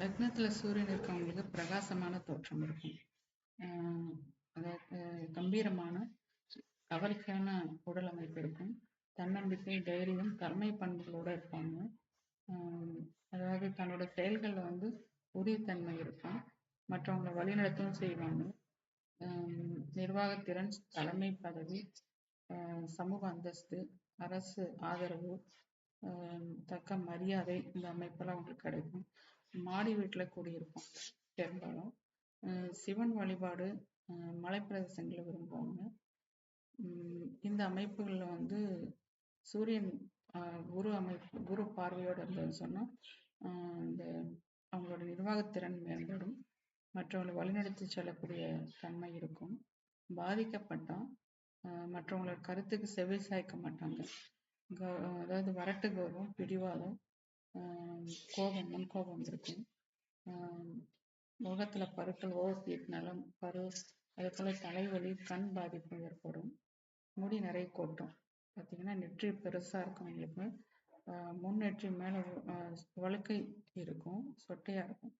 லக்னத்துல சூரியன் இருக்கவங்களுக்கு பிரகாசமான தோற்றம் இருக்கும். அதாவது கம்பீரமான கவர்ச்சியான உடல் அமைப்பு இருக்கும். தன்னம்பிக்கை, தைரியம், தலைமை பண்புகளோட இருப்பாங்க. அதாவது தன்னோட செயல்கள்ல வந்து உறுதித்தன்மை இருக்கும். மற்றவங்களை வழிநடத்தவும் செய்வாங்க. நிர்வாகத்திறன், தலைமை பதவி, சமூக அந்தஸ்து, அரசு ஆதரவு, தக்க மரியாதை இந்த அமைப்பெல்லாம் அவங்களுக்கு கிடைக்கும். மாடி வீட்டுல குடியிருப்பாங்க பெரும்பாலும். சிவன் வழிபாடு, ஆஹ் மலைப்பிரதேசங்களை விரும்புவாங்க. இந்த அமைப்புகள்ல வந்து சூரியன் குரு அமைப்பு குரு பார்வையோட இருந்ததுன்னு சொன்னா இந்த அவங்களோட நிர்வாகத்திறன் மேம்படும் மற்றவங்களை வழிநடத்தி செல்லக்கூடிய தன்மை இருக்கும் பாதிக்கப்பட்டா மற்றவங்களோட கருத்துக்கு செவி சாய்க்க மாட்டாங்க க- அதாவது வரட்டு கௌரவம் பிடிவாதம் ஆஹ் கோபம் முன்கோபம் இருக்கும் முகத்துல பருக்கள் ஓவர்ஃபீட் நலம் பரு அதே போல தலைவலி கண் பாதிப்பு ஏற்படும். முடி நிறைய கொட்டும். பார்த்தீங்கன்னா நெற்றி பெருசா இருக்கவங்களுக்கு ஆஹ் முன் நெற்றி மேல வழுக்கை இருக்கும் சொட்டையா இருக்கும்.